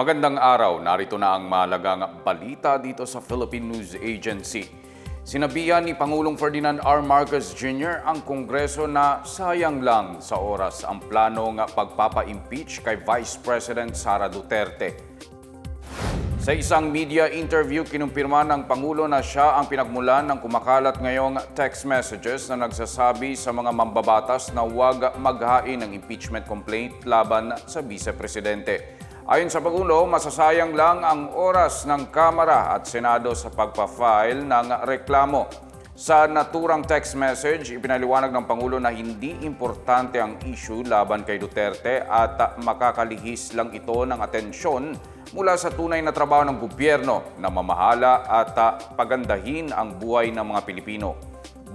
Magandang araw, narito na ang mahalagang balita dito sa Philippine News Agency. Sinabihan ni Pangulong Ferdinand R. Marcos Jr. ang Kongreso na sayang lang sa oras ang planong pagpapa-impeach kay Vice President Sara Duterte. Sa isang media interview, kinumpirma ng Pangulo na siya ang pinagmulan ng kumakalat ngayong text messages na nagsasabi sa mga mambabatas na huwag maghain ng impeachment complaint laban sa Vice Presidente. Ayon sa Pangulo, masasayang lang ang oras ng Kamara at Senado sa pagpa-file ng reklamo. Sa naturang text message, ipinaliwanag ng Pangulo na hindi importante ang issue laban kay Duterte at makakalihis lang ito ng atensyon mula sa tunay na trabaho ng gobyerno na mamahala at ah, pagandahin ang buhay ng mga Pilipino.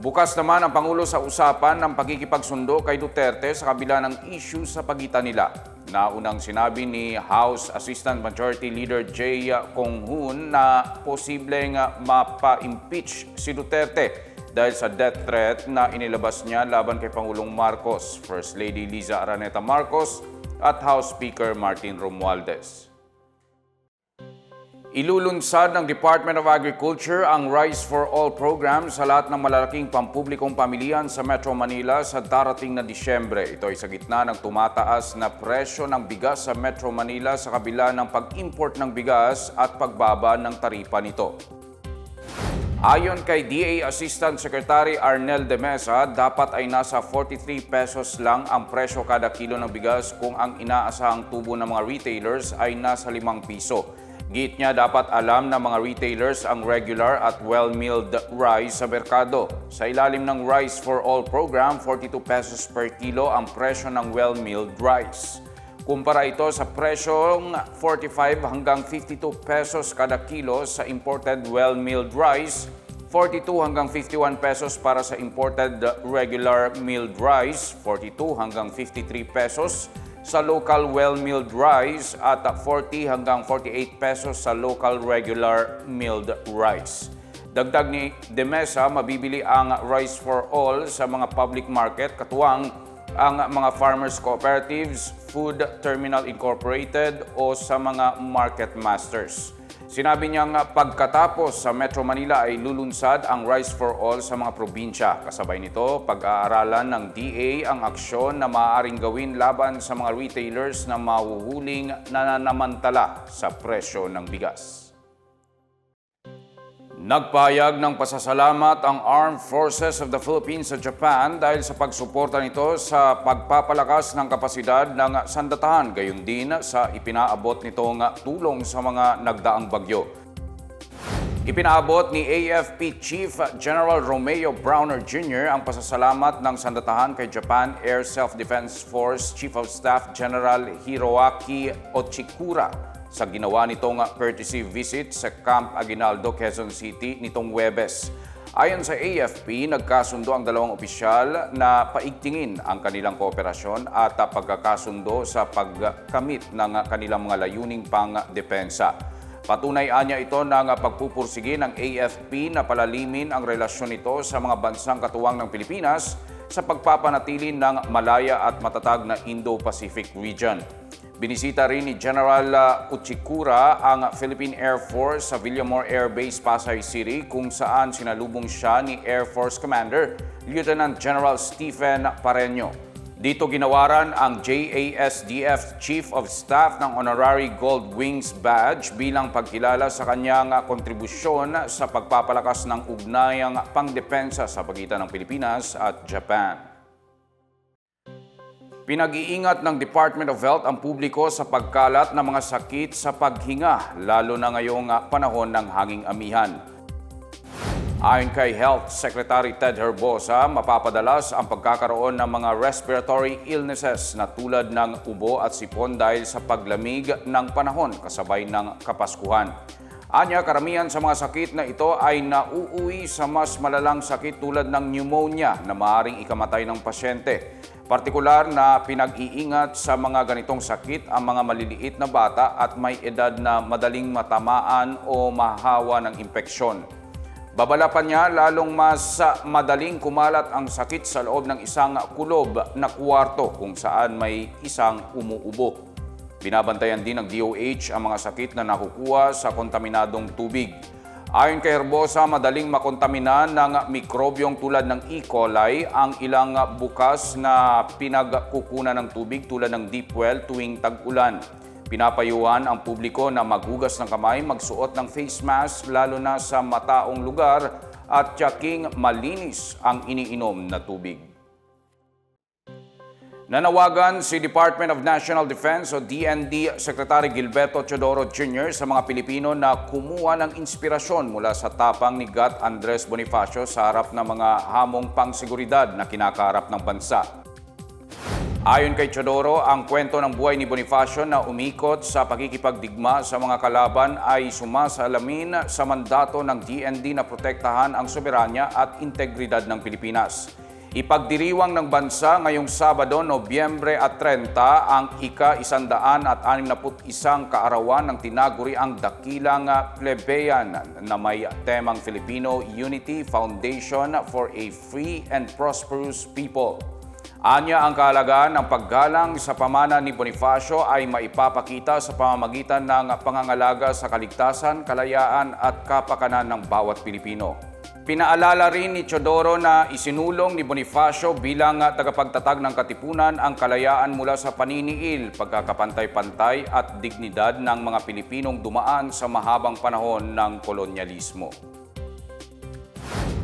Bukas naman ang Pangulo sa usapan ng pagkikipagsundo kay Duterte sa kabila ng issue sa pagitan nila. Naunang sinabi ni House Assistant Majority Leader Jay Kong-hoon na posibleng mapa-impeach si Duterte dahil sa death threat na inilabas niya laban kay Pangulong Marcos, First Lady Liza Araneta Marcos at House Speaker Martin Romualdez. Ilulunsad ng Department of Agriculture ang Rice for All program sa lahat ng malalaking pampublikong pamilihan sa Metro Manila sa darating na Disyembre. Ito ay sa gitna ng tumataas na presyo ng bigas sa Metro Manila sa kabila ng pag-import ng bigas at pagbaba ng taripa nito. Ayon kay DA Assistant Secretary Arnel de Mesa, dapat ay nasa 43 pesos lang ang presyo kada kilo ng bigas kung ang inaasahang tubo ng mga retailers ay nasa 5 piso. Git niya dapat alam ng mga retailers ang regular at well-milled rice sa merkado. Sa ilalim ng Rice for All program, 42 pesos per kilo ang presyo ng well-milled rice. Kumpara ito sa presyong 45 hanggang 52 pesos kada kilo sa imported well-milled rice, 42 hanggang 51 pesos para sa imported regular milled rice, 42 hanggang 53 pesos sa local well-milled rice at 40 hanggang 48 pesos sa local regular milled rice. Dagdag ni Demesa, mabibili ang Rice for All sa mga public market katuwang ang mga farmers cooperatives, food terminal incorporated o sa mga market masters. Sinabi niyang pagkatapos sa Metro Manila ay lulunsad ang Rice for All sa mga probinsya. Kasabay nito, pag-aaralan ng DA ang aksyon na maaaring gawin laban sa mga retailers na mahuhuling nananamantala sa presyo ng bigas. Nagpahayag ng pasasalamat ang Armed Forces of the Philippines sa Japan dahil sa pagsuporta nito sa pagpapalakas ng kapasidad ng sandatahan gayon din sa ipinaabot nitong tulong sa mga nagdaang bagyo. Ipinaabot ni AFP Chief General Romeo Browner Jr. ang pasasalamat ng sandatahan kay Japan Air Self-Defense Force Chief of Staff General Hiroaki Ochikura sa ginawa nitong courtesy visit sa Camp Aguinaldo, Quezon City nitong Webes. Ayon sa AFP, nagkasundo ang dalawang opisyal na paigtingin ang kanilang kooperasyon at pagkakasundo sa pagkamit ng kanilang mga layuning pang depensa. Patunay anya ito ng pagpupursige ng AFP na palalimin ang relasyon nito sa mga bansang katuwang ng Pilipinas sa pagpapanatili ng malaya at matatag na Indo-Pacific region. Binisita rin ni General Uchikura ang Philippine Air Force sa Villamor Air Base, Pasay City kung saan sinalubong siya ni Air Force Commander Lieutenant General Stephen Pareño. Dito ginawaran ang JASDF Chief of Staff ng Honorary Gold Wings Badge bilang pagkilala sa kanyang kontribusyon sa pagpapalakas ng ugnayang pangdepensa sa pagitan ng Pilipinas at Japan. Pinag-iingat ng Department of Health ang publiko sa pagkalat ng mga sakit sa paghinga, lalo na ngayong ah, panahon ng hanging amihan. Ayon kay Health Secretary Ted Herbosa, mapapadalas ang pagkakaroon ng mga respiratory illnesses na tulad ng ubo at sipon dahil sa paglamig ng panahon kasabay ng kapaskuhan. Anya, karamihan sa mga sakit na ito ay nauuwi sa mas malalang sakit tulad ng pneumonia na maaaring ikamatay ng pasyente. Partikular na pinag-iingat sa mga ganitong sakit ang mga maliliit na bata at may edad na madaling matamaan o mahawa ng impeksyon. Babala pa niya lalong mas madaling kumalat ang sakit sa loob ng isang kulob na kwarto kung saan may isang umuubo. Binabantayan din ng DOH ang mga sakit na nakukuha sa kontaminadong tubig. Ayon kay Herbosa, madaling makontaminan ng mikrobyong tulad ng E. coli ang ilang bukas na pinagkukunan ng tubig tulad ng deep well tuwing tag-ulan. Pinapayuhan ang publiko na maghugas ng kamay, magsuot ng face mask lalo na sa mataong lugar at tiyaking malinis ang iniinom na tubig. Nanawagan si Department of National Defense o DND Secretary Gilberto Chodoro Jr. sa mga Pilipino na kumuha ng inspirasyon mula sa tapang ni Gat Andres Bonifacio sa harap ng mga hamong pangseguridad na kinakaharap ng bansa. Ayon kay Chodoro, ang kwento ng buhay ni Bonifacio na umikot sa pakikipagdigma sa mga kalaban ay sumasalamin sa mandato ng DND na protektahan ang soberanya at integridad ng Pilipinas. Ipagdiriwang ng bansa ngayong Sabado, Nobyembre at 30 ang ika-isandaan at 61 kaarawan ng tinaguri ang dakilang plebeyan na may temang Filipino Unity Foundation for a Free and Prosperous People. Anya ang kahalagaan ng paggalang sa pamana ni Bonifacio ay maipapakita sa pamamagitan ng pangangalaga sa kaligtasan, kalayaan at kapakanan ng bawat Pilipino. Pinaalala rin ni Chodoro na isinulong ni Bonifacio bilang tagapagtatag ng katipunan ang kalayaan mula sa paniniil, pagkakapantay-pantay at dignidad ng mga Pilipinong dumaan sa mahabang panahon ng kolonyalismo.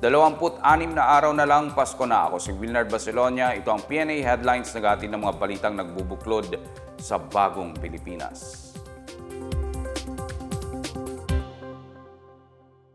26 na araw na lang Pasko na ako si Wilnard Basilonia. Ito ang PNA Headlines na ng mga balitang nagbubuklod sa bagong Pilipinas.